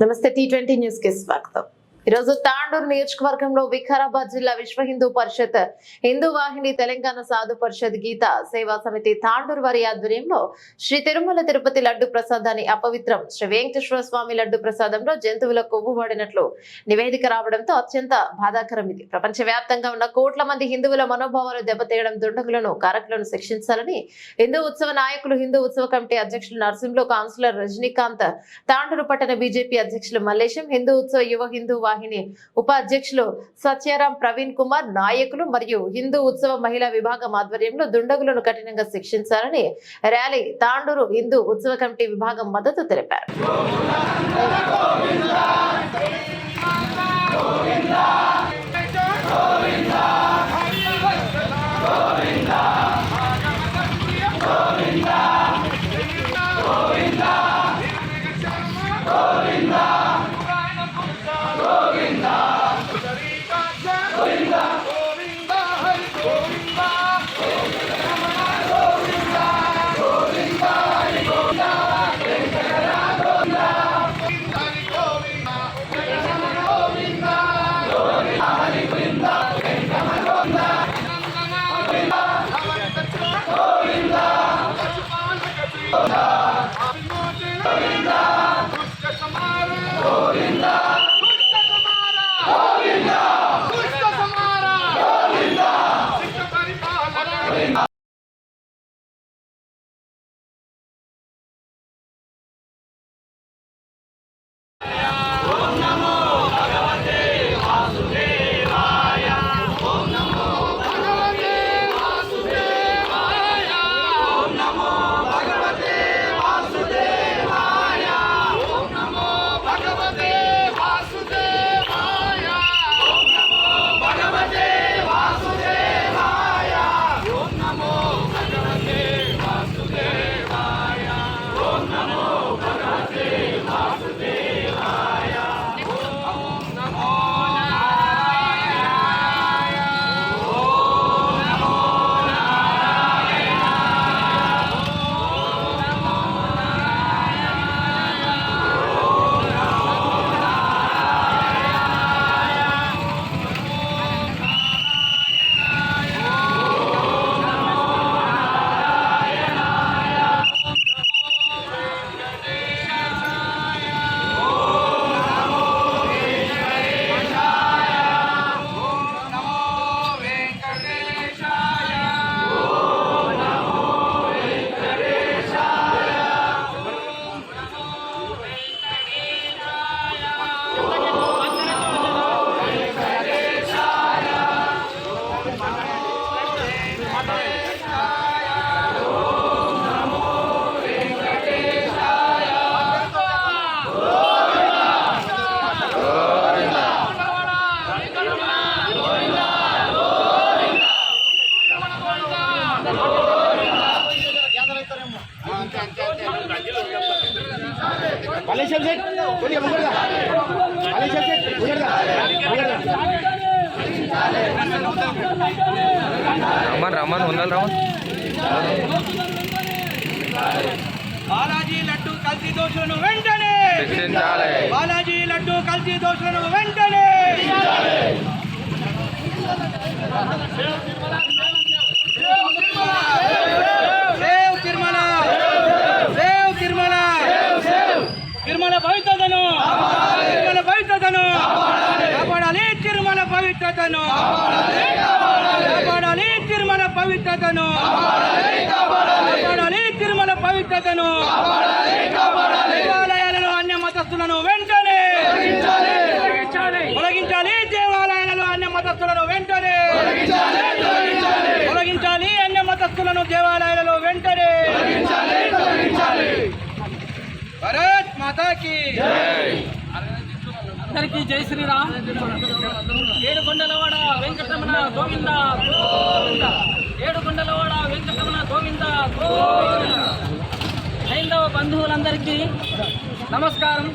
నమస్తే T twenty న్యూస్కి స్వాగతం. ఈరోజు తాండూరు నియోజకవర్గంలో వికారాబాద్ జిల్లా విశ్వ హిందూ పరిషత్ హిందూ వాహిని తెలంగాణ సాధు పరిషత్ గీత సేవా సమితి తాండూరు వారి ఆధ్వర్యంలో శ్రీ తిరుమల తిరుపతి లడ్డు ప్రసాదాన్ని అపవిత్రం శ్రీ వెంకటేశ్వర స్వామి లడ్డు ప్రసాదంలో జంతువుల కొవ్వు వాడినట్లు నివేదిక రావడంతో అత్యంత బాధాకరం ఇది. ప్రపంచ వ్యాప్తంగా ఉన్న కోట్ల మంది హిందువుల మనోభావాలు దెబ్బతీయడం దుండగులను కారకులను శిక్షించాలని హిందూ ఉత్సవ నాయకులు హిందూ ఉత్సవ కమిటీ అధ్యక్షులు నర్సింహులు కౌన్సిలర్ రజనీకాంత్ తాండూరు పట్టణ బీజేపీ అధ్యక్షులు మల్లేశం హిందూ ఉత్సవ యువ హిందూ వాహిని ఉపాధ్యక్షులు సత్యారాం ప్రవీణ్ కుమార్ నాయకులు మరియు హిందూ ఉత్సవ మహిళా విభాగం ఆధ్వర్యంలో దుండగులను కఠినంగా శిక్షించాలని ర్యాలీ తాండూరు హిందూ ఉత్సవ కమిటీ విభాగం మద్దతు తెలిపారు అలీ షెల్జెట్ కొద్దిగా ముందరగా అలీ షెల్జెట్ ముందరగా రమన్ రమన్ ఉండాలి రమన్ బాలాజీ లడ్డు కల్తీ దోషులను వెంటనే! బాలాజీ లడ్డు కల్తీ దోషులను వెంటనే! పవిత్రతను. కాపాడాలి. తిరుమల పవిత్రతను. దేవాలయాలలో అన్య మతస్థులను వెంటనే తొలగించాలి. దేవాలయాలలో అన్య మతస్థులను వెంటనే తొలగించాలి. అన్య మతస్థులను దేవాలయాలలో వెంటనే భరత్ మాతాకి అందరికీ జై శ్రీరామ్. ఏడుకొండలవాడ వెంకటరమణ గోవింద గోవింద ఏడుకొండలవాడ వెంకటరమణ గోవింద గోవింద హైందవ బంధువులందరికీ నమస్కారం.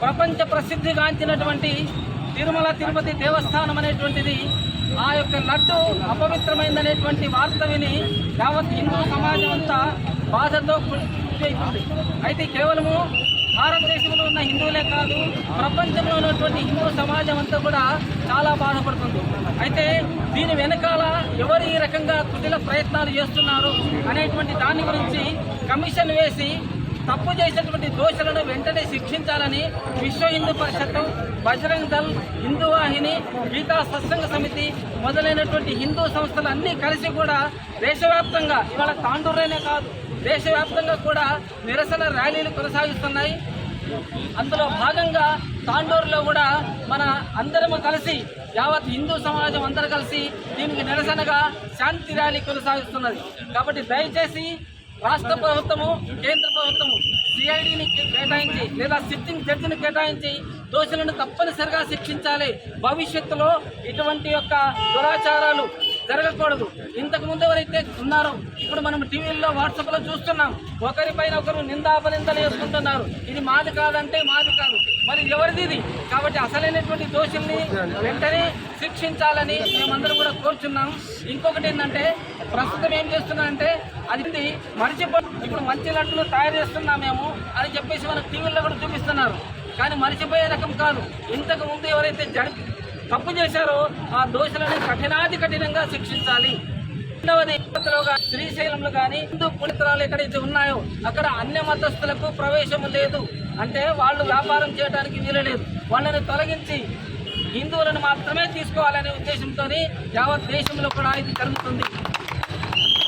ప్రపంచ ప్రసిద్ధిగాంచినటువంటి తిరుమల తిరుపతి దేవస్థానం అనేటువంటిది ఆ యొక్క నట్టు అపవిత్రమైందనేటువంటి వార్త విని యావత్ హిందూ సమాజం అంతా బాధతో అయితే కేవలము భారతదేశంలో ఉన్న హిందువులే కాదు ప్రపంచంలో ఉన్నటువంటి హిందూ సమాజం అంతా కూడా చాలా బాధపడుతుంది. అయితే దీని వెనకాల ఎవరు ఈ రకంగా కుటిల ప్రయత్నాలు చేస్తున్నారు అనేటువంటి దాని గురించి కమిషన్ వేసి తప్పు చేసినటువంటి దోషులను వెంటనే శిక్షించాలని విశ్వ హిందూ పరిషత్ బజరంగ్ దళ్ హిందూ వాహిని గీతా సత్సంగ సమితి మొదలైనటువంటి హిందూ సంస్థలు అన్నీ కలిసి కూడా దేశవ్యాప్తంగా ఇవాళ తాండూరేనే కాదు దేశవ్యాప్తంగా కూడా నిరసన ర్యాలీలు కొనసాగిస్తున్నాయి. అందులో భాగంగా తాండూరులో కూడా మన అందరం కలిసి యావత్ హిందూ సమాజం అందరూ కలిసి దీనికి నిరసనగా శాంతి ర్యాలీ కొనసాగిస్తున్నది. కాబట్టి దయచేసి రాష్ట్ర ప్రభుత్వము కేంద్ర ప్రభుత్వము సిఐడిని కేటాయించి లేదా సిట్టింగ్ జడ్జిని కేటాయించి దోషులను తప్పనిసరిగా శిక్షించాలి. భవిష్యత్తులో ఇటువంటి యొక్క దురాచారాలు జరగకూడదు. ఇంతకు ముందు ఎవరైతే ఉన్నారో ఇప్పుడు మనం టీవీల్లో వాట్సాప్లో చూస్తున్నాం ఒకరిపైన ఒకరు నిందాపనిందలు వేసుకుంటున్నారు. ఇది మాది కాదంటే మాది కాదు. మరి ఎవరిది ఇది? కాబట్టి అసలైనటువంటి దోషుల్ని వెంటనే శిక్షించాలని మేమందరం కూడా కోరుచున్నాం. ఇంకొకటి ఏంటంటే ప్రస్తుతం ఏం చేస్తున్నారంటే అది మర్చిపో ఇప్పుడు మంచి లడ్డులు తయారు చేస్తున్నాం మేము అని చెప్పేసి మనకు టీవీల్లో కూడా చూపిస్తున్నారు. కానీ మరిచిపోయే రకం కాదు. ఇంతకు ముందు ఎవరైతే జడి తప్పు చేశారో ఆ దోషులను కఠినాది కఠినంగా శిక్షించాలి. రెండవది శ్రీశైలంలో కానీ హిందూ పుణితరాలు ఎక్కడైతే ఉన్నాయో అక్కడ అన్య మతస్థులకు ప్రవేశం లేదు. అంటే వాళ్ళు వ్యాపారం చేయడానికి వీలు లేదు వాళ్ళని తొలగించి హిందువులను మాత్రమే తీసుకోవాలనే ఉద్దేశంతో యావత్ దేశంలో కూడా ఇది జరుగుతుంది.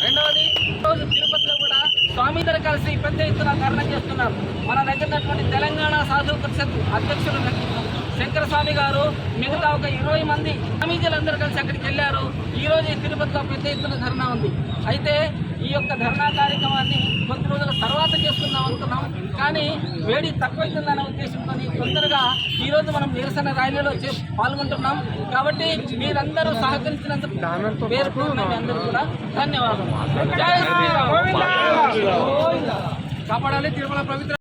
రెండవది రోజు తిరుపతిలో కూడా స్వామిందరు కలిసి పెద్ద ఎత్తున ధర్నా చేస్తున్నారు. మన దగ్గర తెలంగాణ సాధు పరిషత్ అధ్యక్షులు శంకర స్వామి గారు మిగతా ఒక ఇరవై మంది స్వామీజీలందరూ కలిసి అక్కడికి వెళ్ళారు. ఈ రోజు ఈ తిరుపతిలో పెద్ద ఎత్తున ధర్నా ఉంది. అయితే ఈ యొక్క ధర్నా కార్యక్రమాన్ని కొద్ది రోజుల తర్వాత చేసుకుందాం అనుకున్నాం. కానీ వేడి తక్కువైతుందనే ఉద్దేశంతో తొందరగా ఈ రోజు మనం నిరసన ర్యాలీలో పాల్గొంటున్నాం. కాబట్టి మీరందరూ సహకరించినందుకు పేరు పేరున మీ అందరూ కూడా ధన్యవాదాలు. కాపాడాలి తిరుమల పవిత్ర